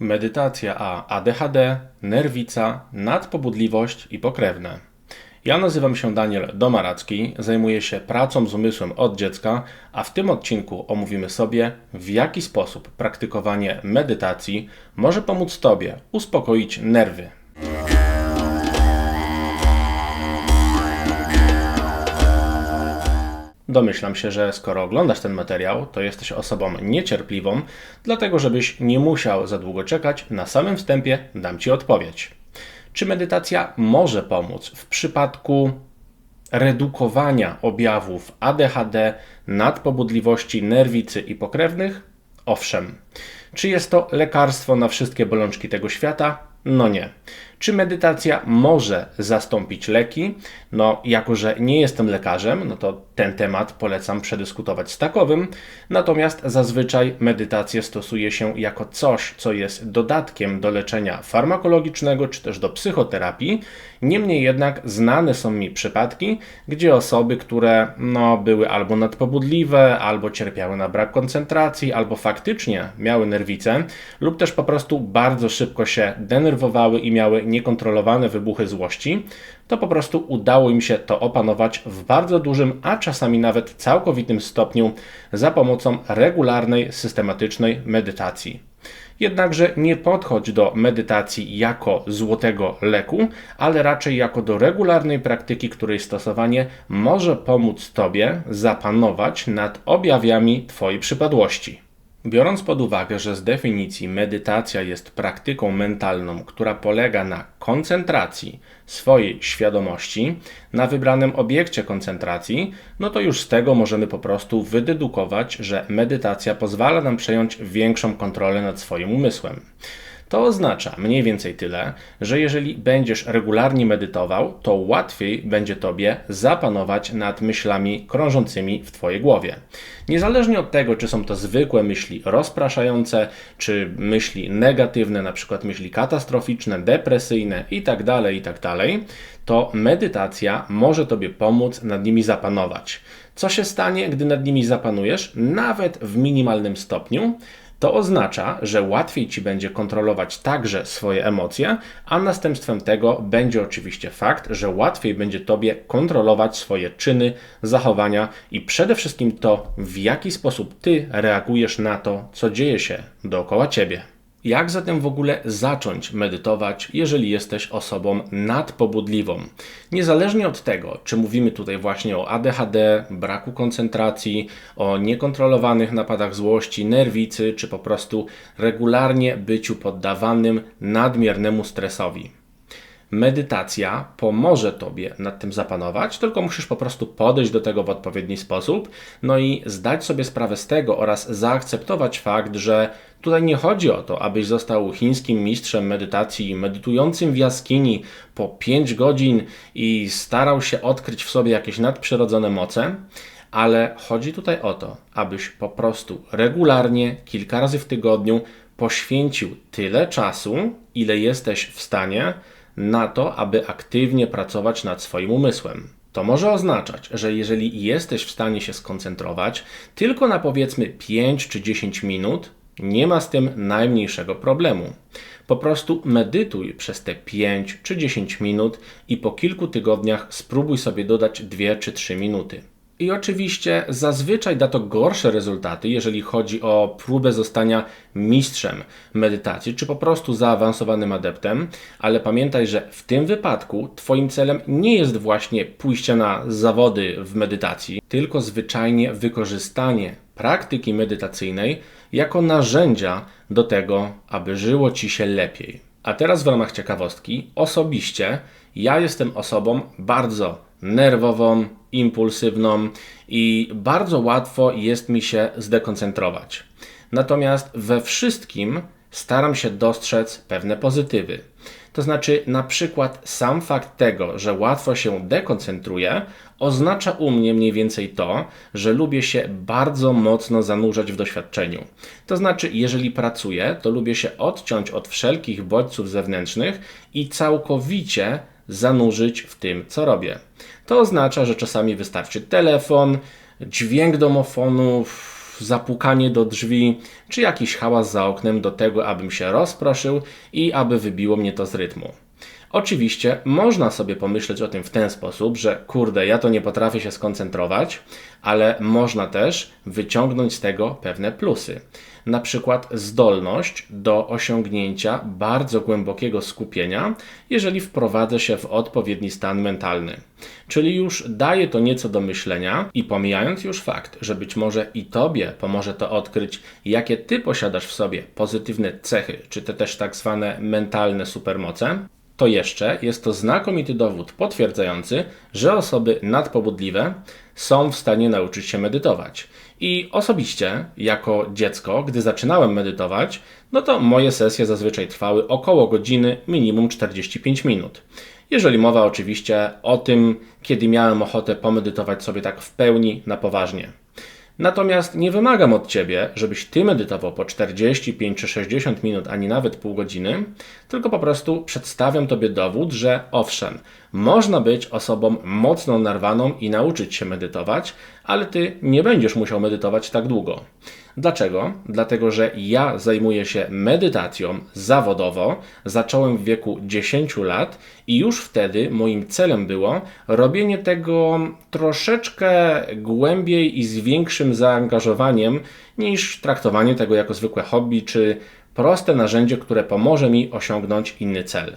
medytacja a ADHD, nerwica, nadpobudliwość i pokrewne. Ja nazywam się Daniel Domaracki, zajmuję się pracą z umysłem od dziecka, a w tym odcinku omówimy sobie, w jaki sposób praktykowanie medytacji może pomóc Tobie uspokoić nerwy. Domyślam się, że skoro oglądasz ten materiał, to jesteś osobą niecierpliwą, dlatego żebyś nie musiał za długo czekać, na samym wstępie dam Ci odpowiedź. Czy medytacja może pomóc w przypadku redukowania objawów ADHD, nadpobudliwości nerwicy i pokrewnych? Owszem. Czy jest to lekarstwo na wszystkie bolączki tego świata? No nie. Czy medytacja może zastąpić leki? No, jako że nie jestem lekarzem, no to ten temat polecam przedyskutować z takowym. Natomiast zazwyczaj medytację stosuje się jako coś, co jest dodatkiem do leczenia farmakologicznego czy też do psychoterapii. Niemniej jednak znane są mi przypadki, gdzie osoby, które no, były albo nadpobudliwe, albo cierpiały na brak koncentracji, albo faktycznie miały nerwice, lub też po prostu bardzo szybko się denerwowały i miały niekontrolowane wybuchy złości, to po prostu udało im się to opanować w bardzo dużym, a czasami nawet całkowitym stopniu za pomocą regularnej, systematycznej medytacji. Jednakże nie podchodź do medytacji jako złotego leku, ale raczej jako do regularnej praktyki, której stosowanie może pomóc Tobie zapanować nad objawiami Twojej przypadłości. Biorąc pod uwagę, że z definicji medytacja jest praktyką mentalną, która polega na koncentracji swojej świadomości na wybranym obiekcie koncentracji, no to już z tego możemy po prostu wydedukować, że medytacja pozwala nam przejąć większą kontrolę nad swoim umysłem. To oznacza mniej więcej tyle, że jeżeli będziesz regularnie medytował, to łatwiej będzie tobie zapanować nad myślami krążącymi w twojej głowie. Niezależnie od tego, czy są to zwykłe myśli rozpraszające, czy myśli negatywne, na przykład myśli katastroficzne, depresyjne itd., tak itd., tak to medytacja może tobie pomóc nad nimi zapanować. Co się stanie, gdy nad nimi zapanujesz, nawet w minimalnym stopniu? To oznacza, że łatwiej ci będzie kontrolować także swoje emocje, a następstwem tego będzie oczywiście fakt, że łatwiej będzie tobie kontrolować swoje czyny, zachowania i przede wszystkim to, w jaki sposób ty reagujesz na to, co dzieje się dookoła ciebie. Jak zatem w ogóle zacząć medytować, jeżeli jesteś osobą nadpobudliwą? Niezależnie od tego, czy mówimy tutaj właśnie o ADHD, braku koncentracji, o niekontrolowanych napadach złości, nerwicy, czy po prostu regularnie byciu poddawanym nadmiernemu stresowi medytacja pomoże Tobie nad tym zapanować, tylko musisz po prostu podejść do tego w odpowiedni sposób, no i zdać sobie sprawę z tego oraz zaakceptować fakt, że tutaj nie chodzi o to, abyś został chińskim mistrzem medytacji, medytującym w jaskini po 5 godzin i starał się odkryć w sobie jakieś nadprzyrodzone moce, ale chodzi tutaj o to, abyś po prostu regularnie, kilka razy w tygodniu poświęcił tyle czasu, ile jesteś w stanie, na to, aby aktywnie pracować nad swoim umysłem. To może oznaczać, że jeżeli jesteś w stanie się skoncentrować tylko na powiedzmy 5 czy 10 minut, nie ma z tym najmniejszego problemu. Po prostu medytuj przez te 5 czy 10 minut i po kilku tygodniach spróbuj sobie dodać 2 czy 3 minuty. I oczywiście zazwyczaj da to gorsze rezultaty, jeżeli chodzi o próbę zostania mistrzem medytacji, czy po prostu zaawansowanym adeptem, ale pamiętaj, że w tym wypadku Twoim celem nie jest właśnie pójście na zawody w medytacji, tylko zwyczajnie wykorzystanie praktyki medytacyjnej jako narzędzia do tego, aby żyło Ci się lepiej. A teraz w ramach ciekawostki, osobiście ja jestem osobą bardzo nerwową, impulsywną i bardzo łatwo jest mi się zdekoncentrować. Natomiast we wszystkim staram się dostrzec pewne pozytywy. To znaczy, na przykład, sam fakt tego, że łatwo się dekoncentruję, oznacza u mnie mniej więcej to, że lubię się bardzo mocno zanurzać w doświadczeniu. To znaczy, jeżeli pracuję, to lubię się odciąć od wszelkich bodźców zewnętrznych i całkowicie zanurzyć w tym, co robię. To oznacza, że czasami wystarczy telefon, dźwięk domofonu, zapukanie do drzwi, czy jakiś hałas za oknem do tego, abym się rozproszył i aby wybiło mnie to z rytmu. Oczywiście można sobie pomyśleć o tym w ten sposób, że kurde, ja to nie potrafię się skoncentrować, ale można też wyciągnąć z tego pewne plusy. Na przykład zdolność do osiągnięcia bardzo głębokiego skupienia, jeżeli wprowadzę się w odpowiedni stan mentalny. Czyli już daje to nieco do myślenia i pomijając już fakt, że być może i Tobie pomoże to odkryć, jakie Ty posiadasz w sobie pozytywne cechy, czy te też tak zwane mentalne supermoce, to jeszcze jest to znakomity dowód potwierdzający, że osoby nadpobudliwe są w stanie nauczyć się medytować. I osobiście, jako dziecko, gdy zaczynałem medytować, no to moje sesje zazwyczaj trwały około godziny, minimum 45 minut. Jeżeli mowa oczywiście o tym, kiedy miałem ochotę pomedytować sobie tak w pełni, na poważnie. Natomiast nie wymagam od Ciebie, żebyś Ty medytował po 45 czy 60 minut, ani nawet pół godziny, tylko po prostu przedstawiam Tobie dowód, że owszem, można być osobą mocno narwaną i nauczyć się medytować, ale Ty nie będziesz musiał medytować tak długo. Dlaczego? Dlatego, że ja zajmuję się medytacją zawodowo. Zacząłem w wieku 10 lat i już wtedy moim celem było robienie tego troszeczkę głębiej i z większym zaangażowaniem niż traktowanie tego jako zwykłe hobby czy proste narzędzie, które pomoże mi osiągnąć inny cel.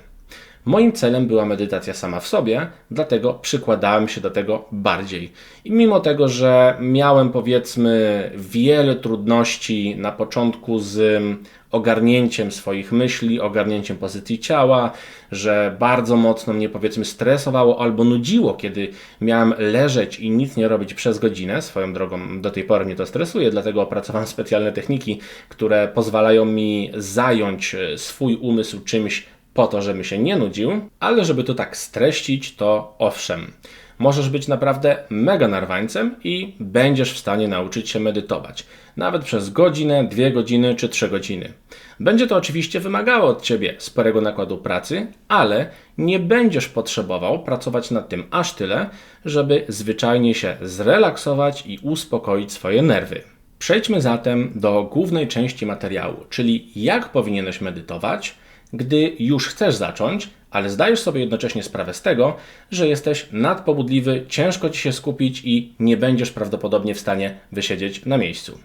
Moim celem była medytacja sama w sobie, dlatego przykładałem się do tego bardziej. I mimo tego, że miałem powiedzmy wiele trudności na początku z ogarnięciem swoich myśli, ogarnięciem pozycji ciała, że bardzo mocno mnie powiedzmy stresowało albo nudziło, kiedy miałem leżeć i nic nie robić przez godzinę. Swoją drogą do tej pory mnie to stresuje, dlatego opracowałem specjalne techniki, które pozwalają mi zająć swój umysł czymś po to, żeby się nie nudził, ale żeby to tak streścić, to owszem. Możesz być naprawdę mega narwańcem i będziesz w stanie nauczyć się medytować. Nawet przez godzinę, dwie godziny czy trzy godziny. Będzie to oczywiście wymagało od ciebie sporego nakładu pracy, ale nie będziesz potrzebował pracować nad tym aż tyle, żeby zwyczajnie się zrelaksować i uspokoić swoje nerwy. Przejdźmy zatem do głównej części materiału, czyli jak powinieneś medytować gdy już chcesz zacząć, ale zdajesz sobie jednocześnie sprawę z tego, że jesteś nadpobudliwy, ciężko ci się skupić i nie będziesz prawdopodobnie w stanie wysiedzieć na miejscu.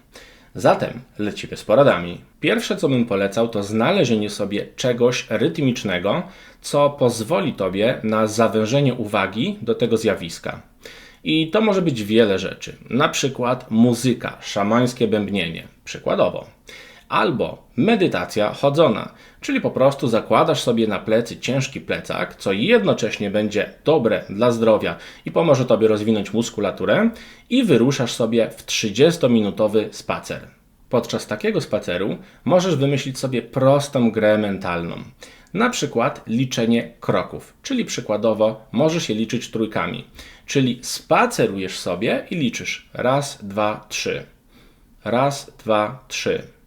Zatem lecimy z poradami. Pierwsze, co bym polecał, to znalezienie sobie czegoś rytmicznego, co pozwoli tobie na zawężenie uwagi do tego zjawiska. I to może być wiele rzeczy, na przykład muzyka, szamańskie bębnienie, przykładowo albo medytacja chodzona, czyli po prostu zakładasz sobie na plecy ciężki plecak, co jednocześnie będzie dobre dla zdrowia i pomoże Tobie rozwinąć muskulaturę i wyruszasz sobie w 30-minutowy spacer. Podczas takiego spaceru możesz wymyślić sobie prostą grę mentalną. Na przykład liczenie kroków, czyli przykładowo możesz je liczyć trójkami. Czyli spacerujesz sobie i liczysz raz, dwa, trzy. Raz, dwa, trzy.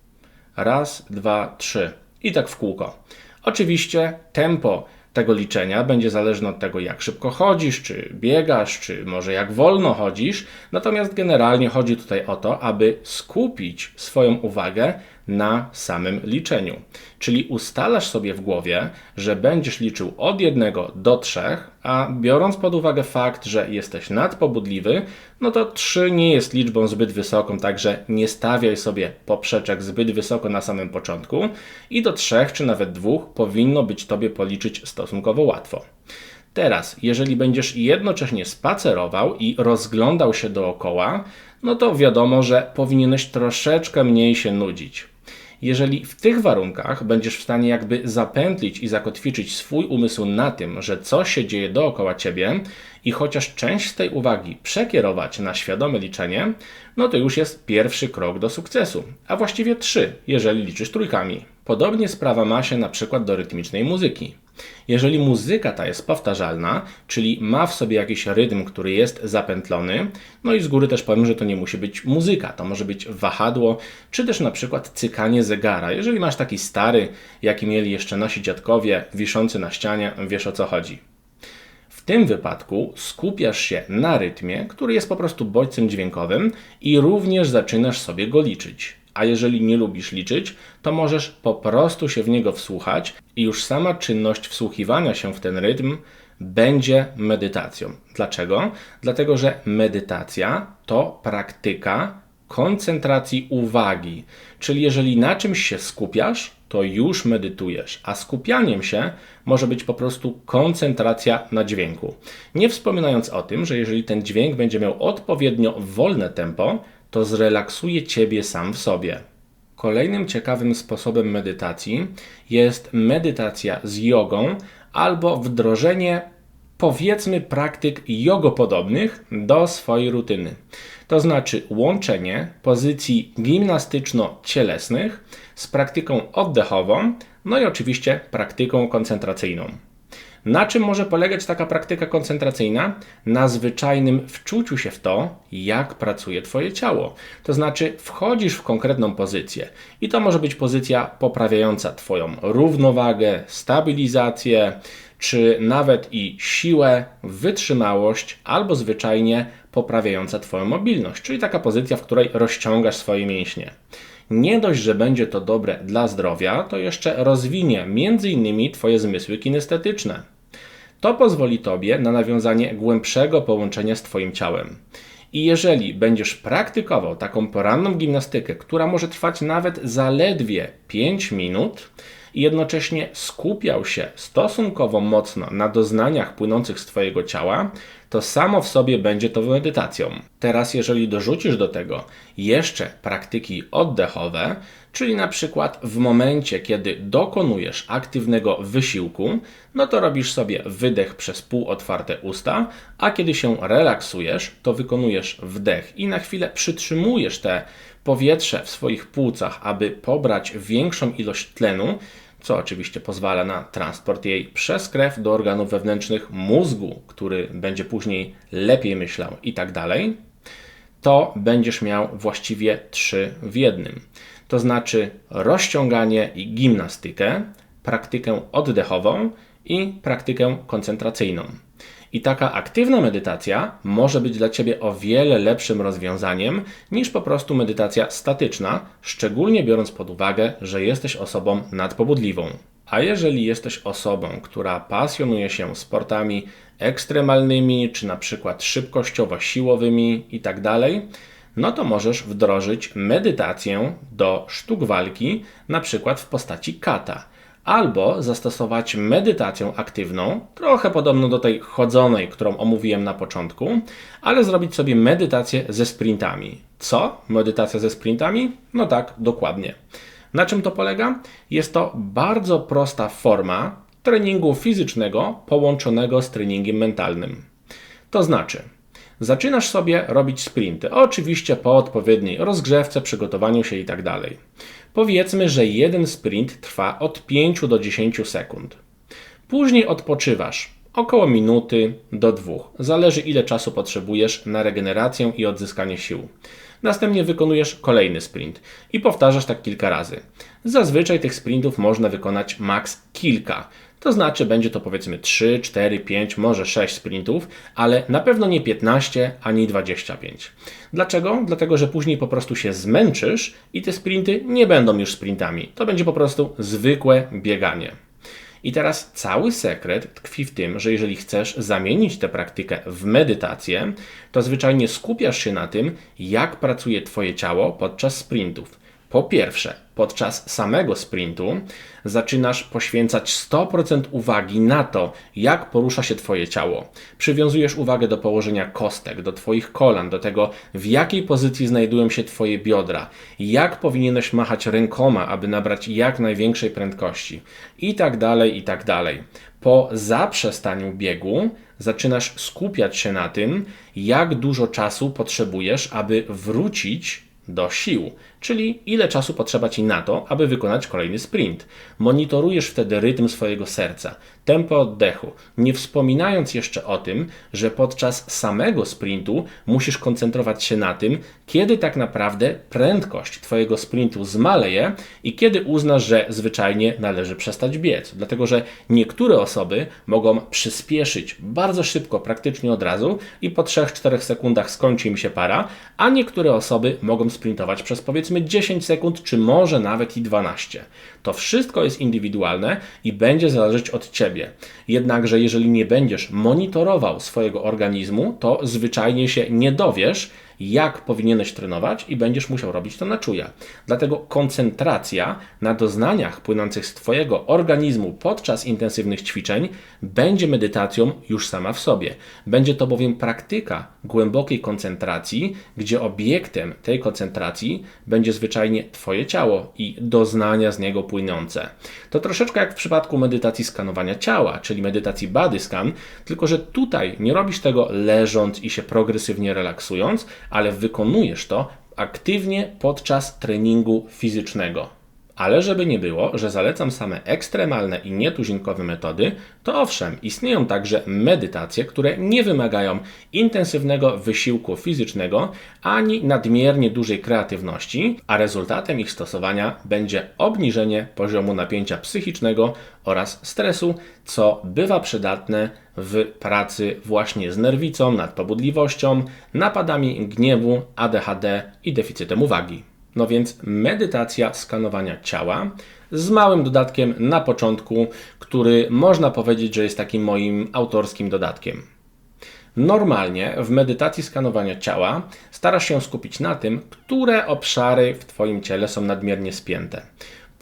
Raz, dwa, trzy. I tak w kółko. Oczywiście tempo tego liczenia będzie zależne od tego, jak szybko chodzisz, czy biegasz, czy może jak wolno chodzisz. Natomiast generalnie chodzi tutaj o to, aby skupić swoją uwagę na samym liczeniu. Czyli ustalasz sobie w głowie, że będziesz liczył od 1 do 3, a biorąc pod uwagę fakt, że jesteś nadpobudliwy, no to 3 nie jest liczbą zbyt wysoką, także nie stawiaj sobie poprzeczek zbyt wysoko na samym początku i do 3 czy nawet 2 powinno być Tobie policzyć stosunkowo łatwo. Teraz, jeżeli będziesz jednocześnie spacerował i rozglądał się dookoła, no to wiadomo, że powinieneś troszeczkę mniej się nudzić. Jeżeli w tych warunkach będziesz w stanie jakby zapętlić i zakotwiczyć swój umysł na tym, że coś się dzieje dookoła ciebie i chociaż część z tej uwagi przekierować na świadome liczenie, no to już jest pierwszy krok do sukcesu, a właściwie trzy, jeżeli liczysz trójkami. Podobnie sprawa ma się na przykład do rytmicznej muzyki. Jeżeli muzyka ta jest powtarzalna, czyli ma w sobie jakiś rytm, który jest zapętlony, no i z góry też powiem, że to nie musi być muzyka, to może być wahadło, czy też na przykład cykanie zegara. Jeżeli masz taki stary, jaki mieli jeszcze nasi dziadkowie, wiszący na ścianie, wiesz o co chodzi W tym wypadku skupiasz się na rytmie, który jest po prostu bodźcem dźwiękowym i również zaczynasz sobie go liczyć. A jeżeli nie lubisz liczyć, to możesz po prostu się w niego wsłuchać i już sama czynność wsłuchiwania się w ten rytm będzie medytacją. Dlaczego? Dlatego, że medytacja to praktyka koncentracji uwagi. Czyli jeżeli na czymś się skupiasz, to już medytujesz, a skupianiem się może być po prostu koncentracja na dźwięku. Nie wspominając o tym, że jeżeli ten dźwięk będzie miał odpowiednio wolne tempo, to zrelaksuje ciebie sam w sobie. Kolejnym ciekawym sposobem medytacji jest medytacja z jogą albo wdrożenie powiedzmy praktyk jogopodobnych do swojej rutyny. To znaczy łączenie pozycji gimnastyczno-cielesnych z praktyką oddechową, no i oczywiście praktyką koncentracyjną. Na czym może polegać taka praktyka koncentracyjna? Na zwyczajnym wczuciu się w to, jak pracuje Twoje ciało. To znaczy, wchodzisz w konkretną pozycję i to może być pozycja poprawiająca Twoją równowagę, stabilizację, czy nawet i siłę, wytrzymałość, albo zwyczajnie poprawiająca Twoją mobilność, czyli taka pozycja, w której rozciągasz swoje mięśnie. Nie dość, że będzie to dobre dla zdrowia, to jeszcze rozwinie m.in. Twoje zmysły kinestetyczne. To pozwoli Tobie na nawiązanie głębszego połączenia z Twoim ciałem. I jeżeli będziesz praktykował taką poranną gimnastykę, która może trwać nawet zaledwie 5 minut, i jednocześnie skupiał się stosunkowo mocno na doznaniach płynących z Twojego ciała, to samo w sobie będzie to medytacją. Teraz, jeżeli dorzucisz do tego jeszcze praktyki oddechowe, czyli na przykład w momencie, kiedy dokonujesz aktywnego wysiłku, no to robisz sobie wydech przez półotwarte usta, a kiedy się relaksujesz, to wykonujesz wdech i na chwilę przytrzymujesz te powietrze w swoich płucach, aby pobrać większą ilość tlenu, co oczywiście pozwala na transport jej przez krew do organów wewnętrznych mózgu, który będzie później lepiej myślał i tak dalej, to będziesz miał właściwie trzy w jednym. To znaczy rozciąganie i gimnastykę, praktykę oddechową i praktykę koncentracyjną. I taka aktywna medytacja może być dla Ciebie o wiele lepszym rozwiązaniem niż po prostu medytacja statyczna, szczególnie biorąc pod uwagę, że jesteś osobą nadpobudliwą. A jeżeli jesteś osobą, która pasjonuje się sportami ekstremalnymi, czy na przykład szybkościowo-siłowymi itd., tak no to możesz wdrożyć medytację do sztuk walki, na przykład w postaci kata albo zastosować medytację aktywną, trochę podobną do tej chodzonej, którą omówiłem na początku, ale zrobić sobie medytację ze sprintami. Co? Medytacja ze sprintami? No tak, dokładnie. Na czym to polega? Jest to bardzo prosta forma treningu fizycznego połączonego z treningiem mentalnym. To znaczy, zaczynasz sobie robić sprinty, oczywiście po odpowiedniej rozgrzewce, przygotowaniu się itd. Tak Powiedzmy, że jeden sprint trwa od 5 do 10 sekund. Później odpoczywasz około minuty do dwóch. Zależy ile czasu potrzebujesz na regenerację i odzyskanie sił. Następnie wykonujesz kolejny sprint i powtarzasz tak kilka razy. Zazwyczaj tych sprintów można wykonać maks kilka. To znaczy będzie to powiedzmy 3, 4, 5, może 6 sprintów, ale na pewno nie 15 ani 25. Dlaczego? Dlatego, że później po prostu się zmęczysz i te sprinty nie będą już sprintami. To będzie po prostu zwykłe bieganie. I teraz cały sekret tkwi w tym, że jeżeli chcesz zamienić tę praktykę w medytację, to zwyczajnie skupiasz się na tym, jak pracuje Twoje ciało podczas sprintów. Po pierwsze, podczas samego sprintu zaczynasz poświęcać 100% uwagi na to, jak porusza się Twoje ciało. Przywiązujesz uwagę do położenia kostek, do Twoich kolan, do tego, w jakiej pozycji znajdują się Twoje biodra, jak powinieneś machać rękoma, aby nabrać jak największej prędkości, i tak dalej, i tak dalej. Po zaprzestaniu biegu zaczynasz skupiać się na tym, jak dużo czasu potrzebujesz, aby wrócić do sił, czyli ile czasu potrzeba Ci na to, aby wykonać kolejny sprint. Monitorujesz wtedy rytm swojego serca, tempo oddechu, nie wspominając jeszcze o tym, że podczas samego sprintu musisz koncentrować się na tym, kiedy tak naprawdę prędkość Twojego sprintu zmaleje i kiedy uznasz, że zwyczajnie należy przestać biec. Dlatego, że niektóre osoby mogą przyspieszyć bardzo szybko, praktycznie od razu i po 3-4 sekundach skończy im się para, a niektóre osoby mogą sprintować przez powiedzmy 10 sekund, czy może nawet i 12. To wszystko jest indywidualne i będzie zależeć od Ciebie. Jednakże, jeżeli nie będziesz monitorował swojego organizmu, to zwyczajnie się nie dowiesz, jak powinieneś trenować i będziesz musiał robić to na czuja. Dlatego koncentracja na doznaniach płynących z Twojego organizmu podczas intensywnych ćwiczeń będzie medytacją już sama w sobie. Będzie to bowiem praktyka głębokiej koncentracji, gdzie obiektem tej koncentracji będzie zwyczajnie Twoje ciało i doznania z niego płynące. To troszeczkę jak w przypadku medytacji skanowania ciała, czyli medytacji body scan, tylko że tutaj nie robisz tego leżąc i się progresywnie relaksując, ale wykonujesz to aktywnie podczas treningu fizycznego. Ale żeby nie było, że zalecam same ekstremalne i nietuzinkowe metody, to owszem, istnieją także medytacje, które nie wymagają intensywnego wysiłku fizycznego ani nadmiernie dużej kreatywności, a rezultatem ich stosowania będzie obniżenie poziomu napięcia psychicznego oraz stresu, co bywa przydatne w pracy właśnie z nerwicą, nadpobudliwością, napadami gniewu, ADHD i deficytem uwagi. No więc medytacja skanowania ciała z małym dodatkiem na początku, który można powiedzieć, że jest takim moim autorskim dodatkiem. Normalnie w medytacji skanowania ciała starasz się skupić na tym, które obszary w Twoim ciele są nadmiernie spięte.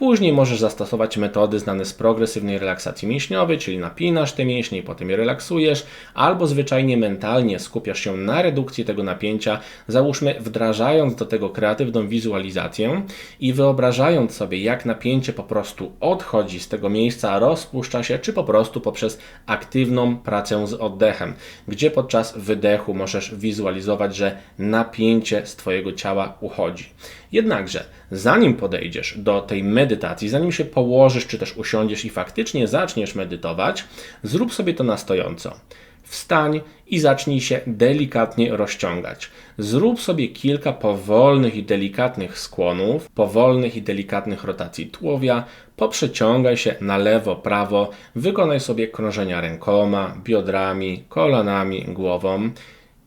Później możesz zastosować metody znane z progresywnej relaksacji mięśniowej, czyli napinasz te mięśnie i potem je relaksujesz, albo zwyczajnie mentalnie skupiasz się na redukcji tego napięcia, załóżmy wdrażając do tego kreatywną wizualizację i wyobrażając sobie, jak napięcie po prostu odchodzi z tego miejsca, rozpuszcza się, czy po prostu poprzez aktywną pracę z oddechem, gdzie podczas wydechu możesz wizualizować, że napięcie z Twojego ciała uchodzi. Jednakże, zanim podejdziesz do tej medytacji, zanim się położysz, czy też usiądziesz i faktycznie zaczniesz medytować, zrób sobie to na stojąco. Wstań i zacznij się delikatnie rozciągać. Zrób sobie kilka powolnych i delikatnych skłonów, powolnych i delikatnych rotacji tułowia, poprzeciągaj się na lewo, prawo, wykonaj sobie krążenia rękoma, biodrami, kolanami, głową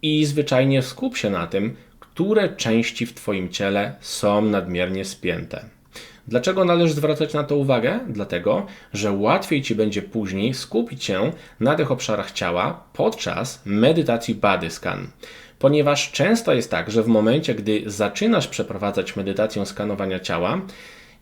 i zwyczajnie skup się na tym, które części w Twoim ciele są nadmiernie spięte. Dlaczego należy zwracać na to uwagę? Dlatego, że łatwiej Ci będzie później skupić się na tych obszarach ciała podczas medytacji body scan. Ponieważ często jest tak, że w momencie, gdy zaczynasz przeprowadzać medytację skanowania ciała,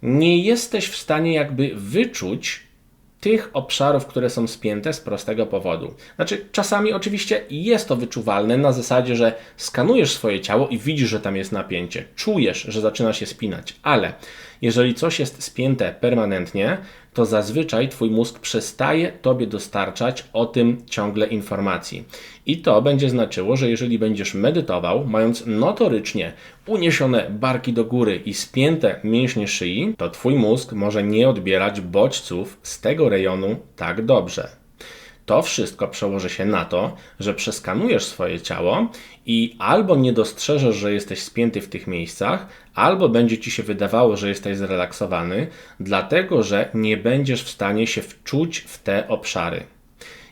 nie jesteś w stanie jakby wyczuć tych obszarów, które są spięte z prostego powodu. Znaczy, czasami oczywiście jest to wyczuwalne na zasadzie, że skanujesz swoje ciało i widzisz, że tam jest napięcie, czujesz, że zaczyna się spinać, ale jeżeli coś jest spięte permanentnie, to zazwyczaj Twój mózg przestaje Tobie dostarczać o tym ciągle informacji. I to będzie znaczyło, że jeżeli będziesz medytował, mając notorycznie uniesione barki do góry i spięte mięśnie szyi, to Twój mózg może nie odbierać bodźców z tego rejonu tak dobrze. To wszystko przełoży się na to, że przeskanujesz swoje ciało i albo nie dostrzeżesz, że jesteś spięty w tych miejscach, albo będzie ci się wydawało, że jesteś zrelaksowany, dlatego że nie będziesz w stanie się wczuć w te obszary.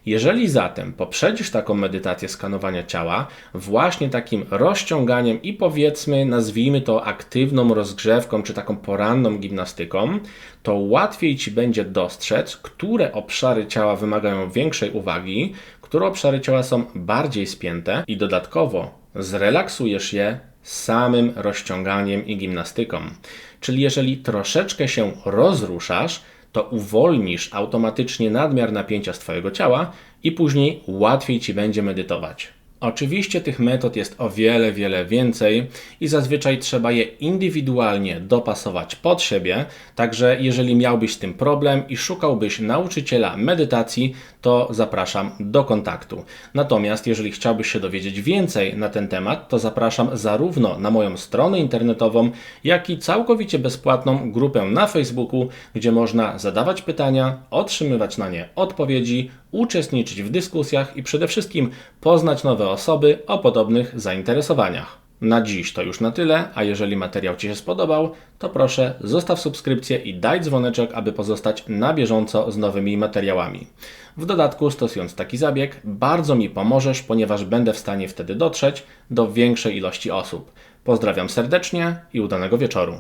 Jeżeli zatem poprzedzisz taką medytację skanowania ciała właśnie takim rozciąganiem i powiedzmy, nazwijmy to aktywną rozgrzewką czy taką poranną gimnastyką, to łatwiej ci będzie dostrzec, które obszary ciała wymagają większej uwagi, które obszary ciała są bardziej spięte i dodatkowo zrelaksujesz je samym rozciąganiem i gimnastyką. Czyli jeżeli troszeczkę się rozruszasz, to uwolnisz automatycznie nadmiar napięcia z Twojego ciała i później łatwiej Ci będzie medytować. Oczywiście tych metod jest o wiele, wiele więcej i zazwyczaj trzeba je indywidualnie dopasować pod siebie. Także jeżeli miałbyś z tym problem i szukałbyś nauczyciela medytacji, to zapraszam do kontaktu. Natomiast jeżeli chciałbyś się dowiedzieć więcej na ten temat, to zapraszam zarówno na moją stronę internetową, jak i całkowicie bezpłatną grupę na Facebooku, gdzie można zadawać pytania, otrzymywać na nie odpowiedzi, uczestniczyć w dyskusjach i przede wszystkim poznać nowe osoby o podobnych zainteresowaniach. Na dziś to już na tyle, a jeżeli materiał Ci się spodobał, to proszę zostaw subskrypcję i daj dzwoneczek, aby pozostać na bieżąco z nowymi materiałami. W dodatku, stosując taki zabieg, bardzo mi pomożesz, ponieważ będę w stanie wtedy dotrzeć do większej ilości osób. Pozdrawiam serdecznie i udanego wieczoru.